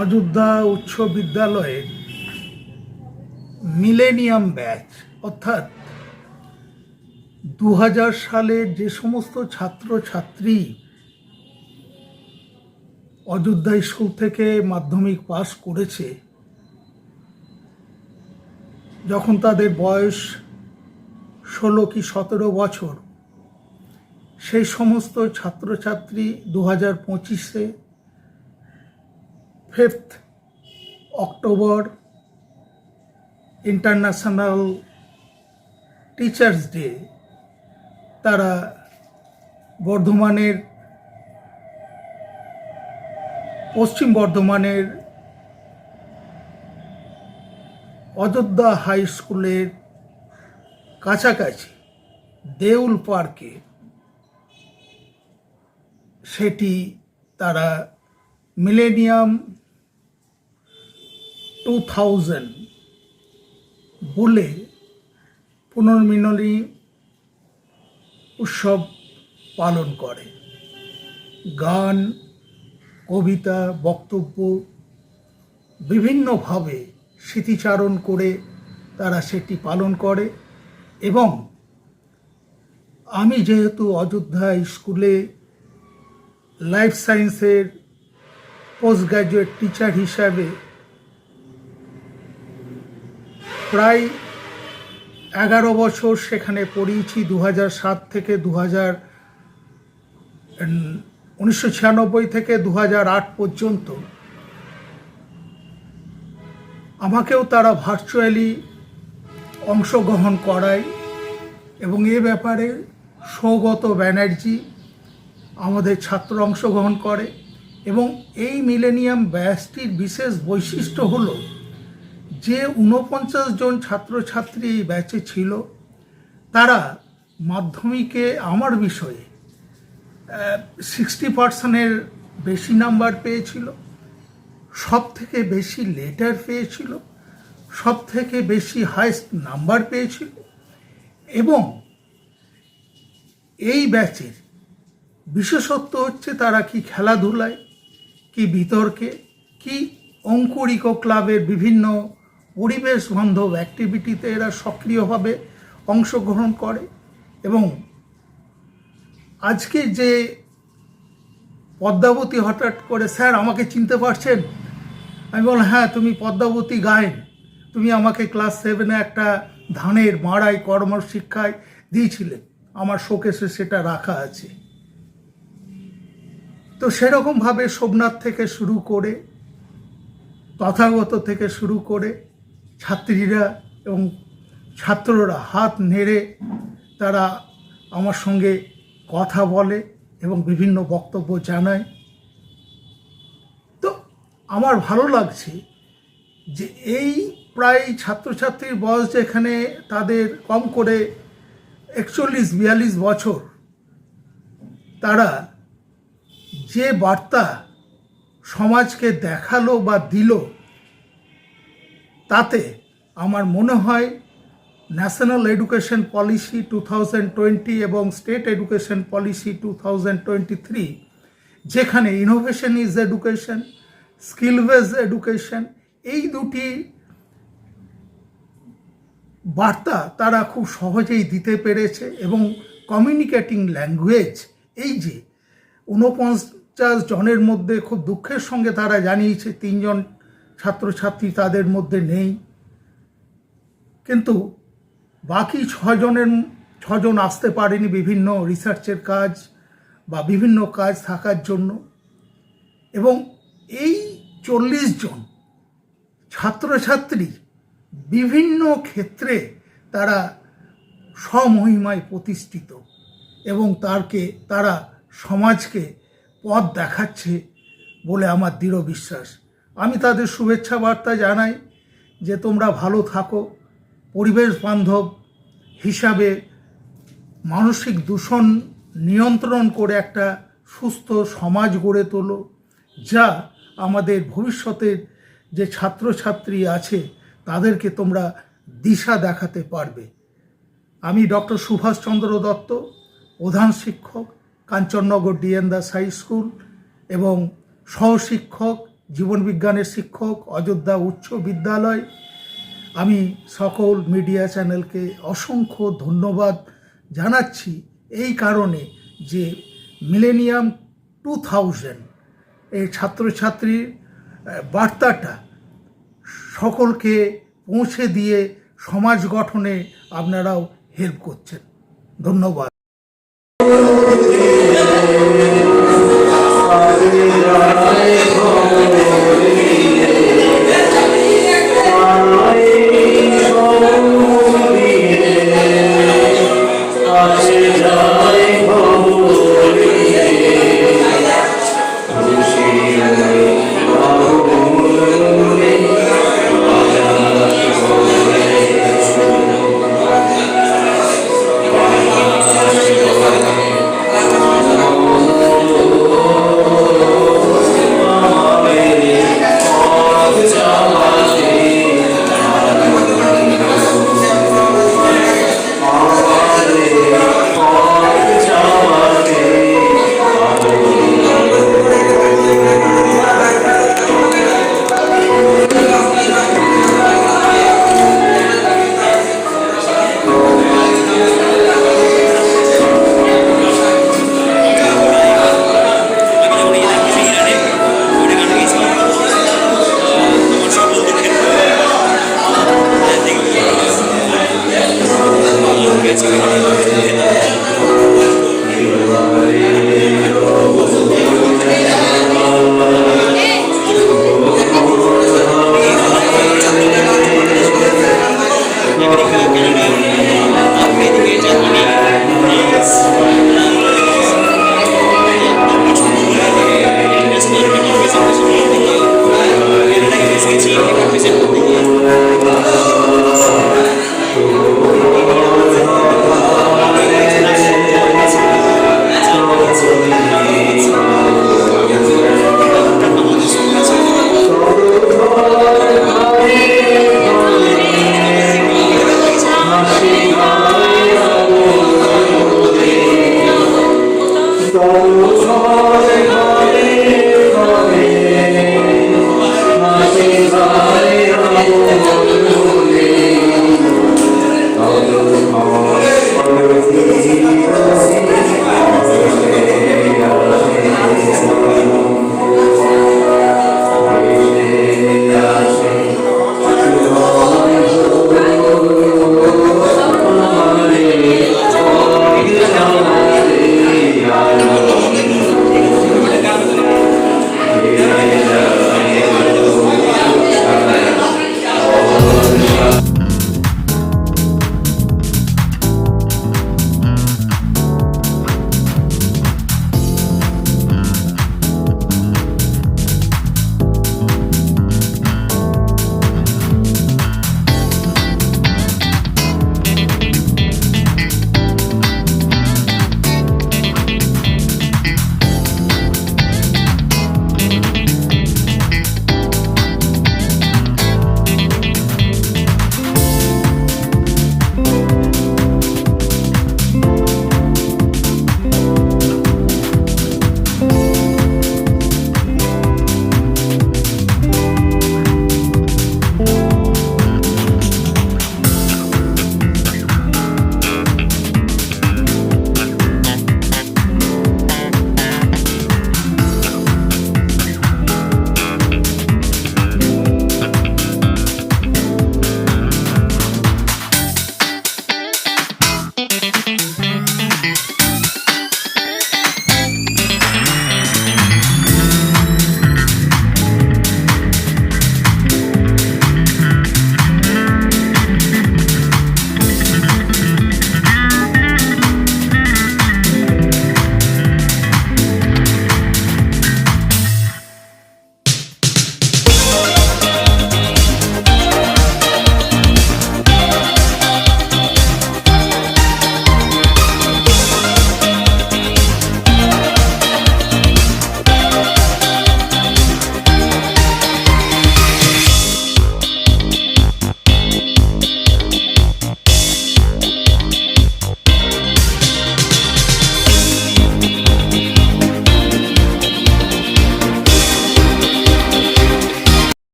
অযোধ্যা উচ্চ বিদ্যালয়ের millennium batch, অর্থাৎ দু হাজার সালের যে সমস্ত ছাত্র ছাত্রী অযোধ্যা স্কুল থেকে মাধ্যমিক পাস করেছে, যখন তাদের বয়স ষোলো কি সতেরো বছর, সেই সমস্ত ছাত্রছাত্রী দু হাজার পঁচিশে fifth October international teachers day. তারা বর্ধমানের, পশ্চিম বর্ধমানের অযোধ্যা হাই স্কুলের কাছাকাছি দেউল পার্কে সেটি তারা মিলেনিয়াম টু থাউজেন্ড বলে পুনর্মিলনী উৎসব পালন করে। গান, কবিতা, বক্তব্য বিভিন্নভাবে স্মৃতিচারণ করে তারা সেটি পালন করে এবং আমি যেহেতু অযোধ্যা স্কুলে লাইফ সায়েন্সের পোস্ট গ্র্যাজুয়েট টিচার হিসাবে প্রায় এগারো বছর সেখানে পড়িয়েছি দু সাত থেকে দু হাজার উনিশশো থেকে দু আট পর্যন্ত। আমাকেও তারা ভার্চুয়ালি অংশগ্রহণ করায় এবং এ ব্যাপারে সৌগত ব্যানার্জি আমাদের ছাত্র অংশগ্রহণ করে এবং এই মিলেনিয়াম ব্যাসটির বিশেষ বৈশিষ্ট্য হলো যে ঊনপঞ্চাশ জন ছাত্রছাত্রী এই ব্যাচে ছিল, তারা মাধ্যমিকে আমার বিষয়ে সিক্সটি পার্সেন্টের বেশি নাম্বার পেয়েছিল সব থেকে বেশি লেটার পেয়েছিল সব থেকে বেশি হাইস্ট নাম্বার পেয়েছিল এবং এই ব্যাচের বিশেষত্ব হচ্ছে তারা কি খেলাধুলায়, কি বিতর্কে, কি অঙ্কুরিক ক্লাবের বিভিন্ন পরিবেশ বান্ধব অ্যাক্টিভিটিতে এরা সক্রিয়ভাবে অংশগ্রহণ করে এবং আজকে যে পদ্মাবতী হঠাৎ করে, স্যার আমাকে চিনতে পারছেন? আমি বললাম হ্যাঁ তুমি পদ্মাবতী গায়েন তুমি আমাকে ক্লাস সেভেনে একটা ধানের মাড়াই কর্মশিক্ষায় দিয়েছিলে। আমার শোকেসে সেটা রাখা আছে। তো সেরকমভাবে সোমনাথ থেকে শুরু করে তথাগত থেকে শুরু করে ছাত্রীরা এবং ছাত্ররা হাত নেড়ে তারা আমার সঙ্গে কথা বলে এবং বিভিন্ন বক্তব্য জানায়। তো আমার ভালো লাগছে যে এই প্রায় ছাত্রছাত্রীর বয়স যেখানে তাদের কম করে একচল্লিশ, বিয়াল্লিশ বছর, তারা যে বার্তা সমাজকে দেখাল বা দিল, তাতে আমার মনে হয় ন্যাশনাল এডুকেশন পলিসি টু এবং স্টেট এডুকেশন পলিসি টু যেখানে innovation is education skill education এই দুটি বার্তা তারা খুব সহজেই দিতে পেরেছে এবং কমিউনিকেটিং ল্যাঙ্গুয়েজ এই যে ঊনপঞ্চাশ জনের মধ্যে খুব দুঃখের সঙ্গে তারা জানিয়েছে, তিনজন ছাত্রছাত্রী তাদের মধ্যে নেই। কিন্তু বাকি ছজনের ছজন আসতে পারেনি বিভিন্ন রিসার্চের কাজ বা বিভিন্ন কাজ থাকার জন্য। এবং এই চল্লিশ জন ছাত্রছাত্রী বিভিন্ন ক্ষেত্রে তারা স্বমহিমায় প্রতিষ্ঠিত এবং তারকে, তারা সমাজকে পথ দেখাচ্ছে বলে আমার দৃঢ় বিশ্বাস। আমি তাদের শুভেচ্ছা বার্তা জানাই যে তোমরা ভালো থাকো। পরিবেশ বান্ধব হিসাবে মানসিক দূষণ নিয়ন্ত্রণ করে একটা সুস্থ সমাজ গড়ে তোলো, যা আমাদের ভবিষ্যতের যে ছাত্রছাত্রী আছে তাদেরকে তোমরা দিশা দেখাতে পারবে। আমি ডক্টর সুভাষচন্দ্র দত্ত, প্রধান শিক্ষক। Kanchannagar DN Das high school এবং সহশিক্ষক জীবনবিজ্ঞানের শিক্ষক, অযোধ্যা উচ্চ বিদ্যালয়। আমি সকল মিডিয়া চ্যানেলকে অসংখ্য ধন্যবাদ জানাচ্ছি এই কারণে যে মিলেনিয়াম টু থাউজেন্ড এই ছাত্রছাত্রীর বার্তাটা সকলকে পৌঁছে দিয়ে সমাজ গঠনে আপনারাও হেল্প করছেন। ধন্যবাদ। Amen. মৌসুমে